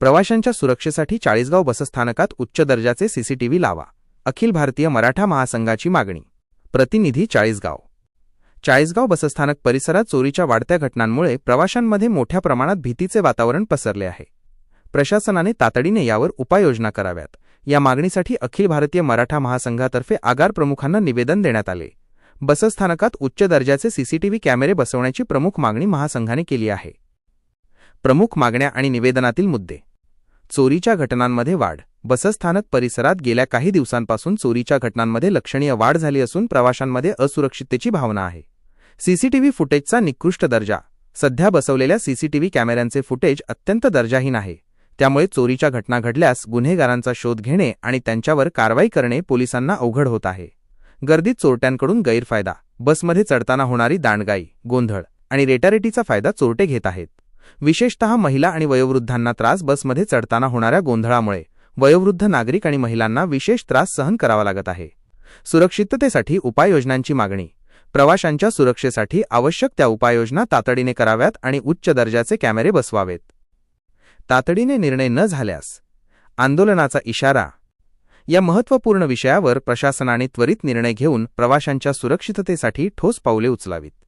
प्रवाशांच्या सुरक्षेसाठी चाळीसगाव बसस्थानकात उच्च दर्जाचे सीसीटीव्ही लावा. अखिल भारतीय मराठा महासंघाची मागणी. प्रतिनिधी चाळीसगाव. चाळीसगाव बसस्थानक परिसरात चोरीच्या वाढत्या घटनांमुळे प्रवाशांमध्ये मोठ्या प्रमाणात भीतीचे वातावरण पसरले आहे. प्रशासनाने तातडीने यावर उपाययोजना कराव्यात. या मागणीसाठी अखिल भारतीय मराठा महासंघातर्फे आगार प्रमुखांना निवेदन देण्यात आले. बसस्थानकात उच्च दर्जाचे सीसीटीव्ही कॅमेरे बसवण्याची प्रमुख मागणी महासंघाने केली आहे. प्रमुख मागण्या आणि निवेदनातील मुद्दे. चोरीच्या घटनांमध्ये वाढ. बसस्थानक परिसरात गेल्या काही दिवसांपासून चोरीच्या घटनांमध्ये लक्षणीय वाढ झाली असून प्रवाशांमध्ये असुरक्षिततेची भावना आहे. सीसीटीव्ही फुटेजचा निकृष्ट दर्जा. सध्या बसवलेल्या सीसीटीव्ही कॅमेऱ्यांचे फुटेज अत्यंत दर्जाहीन आहे. त्यामुळे चोरीच्या घटना घडल्यास गुन्हेगारांचा शोध घेणे आणि त्यांच्यावर कारवाई करणे पोलिसांना अवघड होत आहे. गर्दीत चोरट्यांकडून गैरफायदा. बसमध्ये चढताना होणारी दांडगाई गोंधळ आणि रेटारेटीचा फायदा चोरटे घेत आहेत. विशेषतः महिला आणि वयोवृद्धांना त्रास बसमध्ये चढताना होणाऱ्या गोंधळामुळे वयोवृद्ध नागरिक आणि महिलांना विशेष त्रास सहन करावा लागत आहे. सुरक्षिततेसाठी उपाययोजनांची मागणी. प्रवाशांच्या सुरक्षेसाठी आवश्यक त्या उपाययोजना तातडीने कराव्यात आणि उच्च दर्जाचे कॅमेरे बसवावेत. तातडीने निर्णय न झाल्यास आंदोलनाचा इशारा. या महत्त्वपूर्ण विषयावर प्रशासनाने त्वरित निर्णय घेऊन प्रवाशांच्या सुरक्षिततेसाठी ठोस पावले उचलावीत.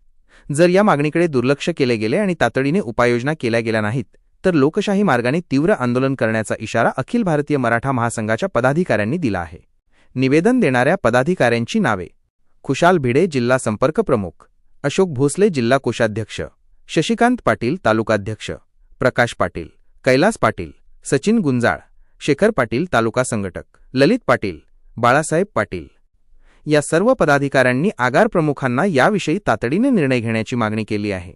जर या मागणीकडे दुर्लक्ष केले गेले आणि तातडीने उपाययोजना केल्या गेल्या नाहीत तर लोकशाही मार्गाने तीव्र आंदोलन करण्याचा इशारा अखिल भारतीय मराठा महासंघाच्या पदाधिकाऱ्यांनी दिला आहे. निवेदन देणाऱ्या पदाधिकाऱ्यांची नावे. खुशाल भिडे जिल्हा संपर्क प्रमुख. अशोक भोसले जिल्हा कोषाध्यक्ष. शशिकांत पाटील तालुकाध्यक्ष. प्रकाश पाटील. कैलास पाटील. सचिन गुंजाळ. शेखर पाटील तालुका संघटक. ललित पाटील. बाळासाहेब पाटील. या सर्व पदाधिकाऱ्यांनी आगार प्रमुखांना याविषयी तातडीने निर्णय घेण्याची मागणी केली आहे.